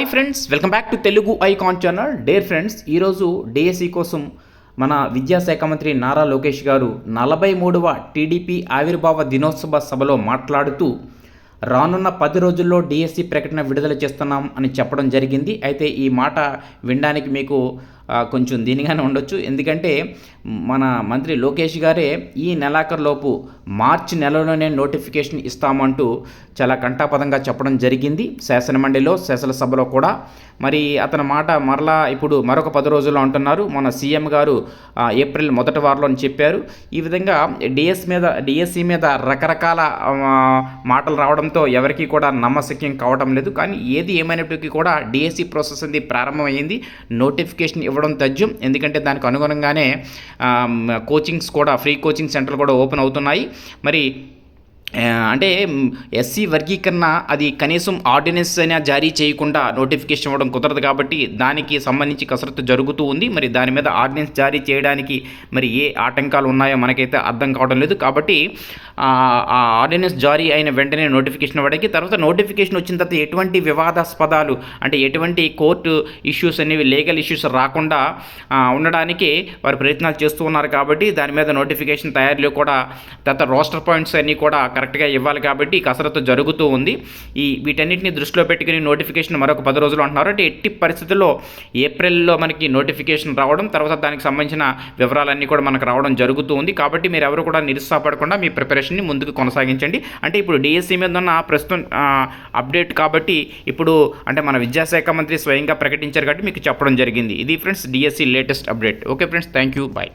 Hi friends welcome back to Telugu icon channel dear friends ఈరోజు DSC కోసం మన విద్యాశాఖ మంత్రి నారా లోకేష్ గారు నలభై మూడవ టీడీపీ ఆవిర్భావ దినోత్సవ సభలో మాట్లాడుతూ రానున్న పది రోజుల్లో డిఎస్సి ప్రకటన విడుదల చేస్తున్నాం అని చెప్పడం జరిగింది. అయితే ఈ మాట వినడానికి మీకు కొంచెం దీనిగానే ఉండొచ్చు. ఎందుకంటే మన మంత్రి లోకేష్ గారే ఈ నెలాఖరులోపు మార్చి నెలలోనే నోటిఫికేషన్ ఇస్తామంటూ చాలా కంటాపదంగా చెప్పడం జరిగింది. శాసనమండలిలో శాసనసభలో కూడా. మరి అతని మాట మరలా ఇప్పుడు మరొక పది రోజుల్లో అంటున్నారు. మన సీఎం గారు ఏప్రిల్ మొదటి వారంలో అని చెప్పారు. ఈ విధంగా డిఎస్ మీద డిఎస్సి మీద రకరకాల మాటలు రావడంతో ఎవరికీ కూడా నమ్మశక్యం కావడం లేదు. కానీ ఏది ఏమైనప్పటికీ కూడా డిఎస్సి ప్రాసెస్ అనేది ప్రారంభమైంది. నోటిఫికేషన్ ఇవ్వడం తజ్జం ఎందుకంటే దానికి అనుగుణంగానే కోచింగ్స్ కూడా ఫ్రీ కోచింగ్ సెంటర్లు కూడా ఓపెన్ అవుతున్నాయి. మరి అంటే ఎస్సీ వర్గీకరణ అది కనీసం ఆర్డినెన్స్ అయినా జారీ చేయకుండా నోటిఫికేషన్ ఇవ్వడం కుదరదు కాబట్టి దానికి సంబంధించి కసరత్తు జరుగుతూ ఉంది. మరి దాని మీద ఆర్డినెన్స్ జారీ చేయడానికి మరి ఏ ఆటంకాలు ఉన్నాయో మనకైతే అర్థం కావడం లేదు. కాబట్టి ఆ ఆర్డినెన్స్ జారీ అయిన వెంటనే నోటిఫికేషన్ ఇవ్వడానికి తర్వాత నోటిఫికేషన్ వచ్చిన తర్వాత ఎటువంటి వివాదాస్పదాలు అంటే ఎటువంటి కోర్టు ఇష్యూస్ అనేవి లీగల్ ఇష్యూస్ రాకుండా ఉండడానికి వారు ప్రయత్నాలు చేస్తూ ఉన్నారు కాబట్టి దాని మీద నోటిఫికేషన్ తయారీలో కూడా తర్వాత రోస్టర్ పాయింట్స్ అన్నీ కూడా కరెక్ట్గా ఇవ్వాలి కాబట్టి ఈ కసరత్తు జరుగుతూ ఉంది. ఈ వీటన్నిటిని దృష్టిలో పెట్టుకుని నోటిఫికేషన్ మరొక పది రోజులు అంటున్నారు. అంటే ఎట్టి పరిస్థితుల్లో ఏప్రిల్లో మనకి నోటిఫికేషన్ రావడం తర్వాత దానికి సంబంధించిన వివరాలన్నీ కూడా మనకు రావడం జరుగుతూ ఉంది. కాబట్టి మీరు ఎవరు కూడా నిరుత్సాహపడకుండా మీ ప్రిపరేషన్ని ముందుకు కొనసాగించండి. అంటే ఇప్పుడు డిఎస్సి మీద ఉన్న ప్రస్తుతం అప్డేట్ కాబట్టి ఇప్పుడు అంటే మన విద్యాశాఖ మంత్రి స్వయంగా ప్రకటించారు కాబట్టి మీకు చెప్పడం జరిగింది. ఇది friends DSC latest update. Okay friends thank you bye.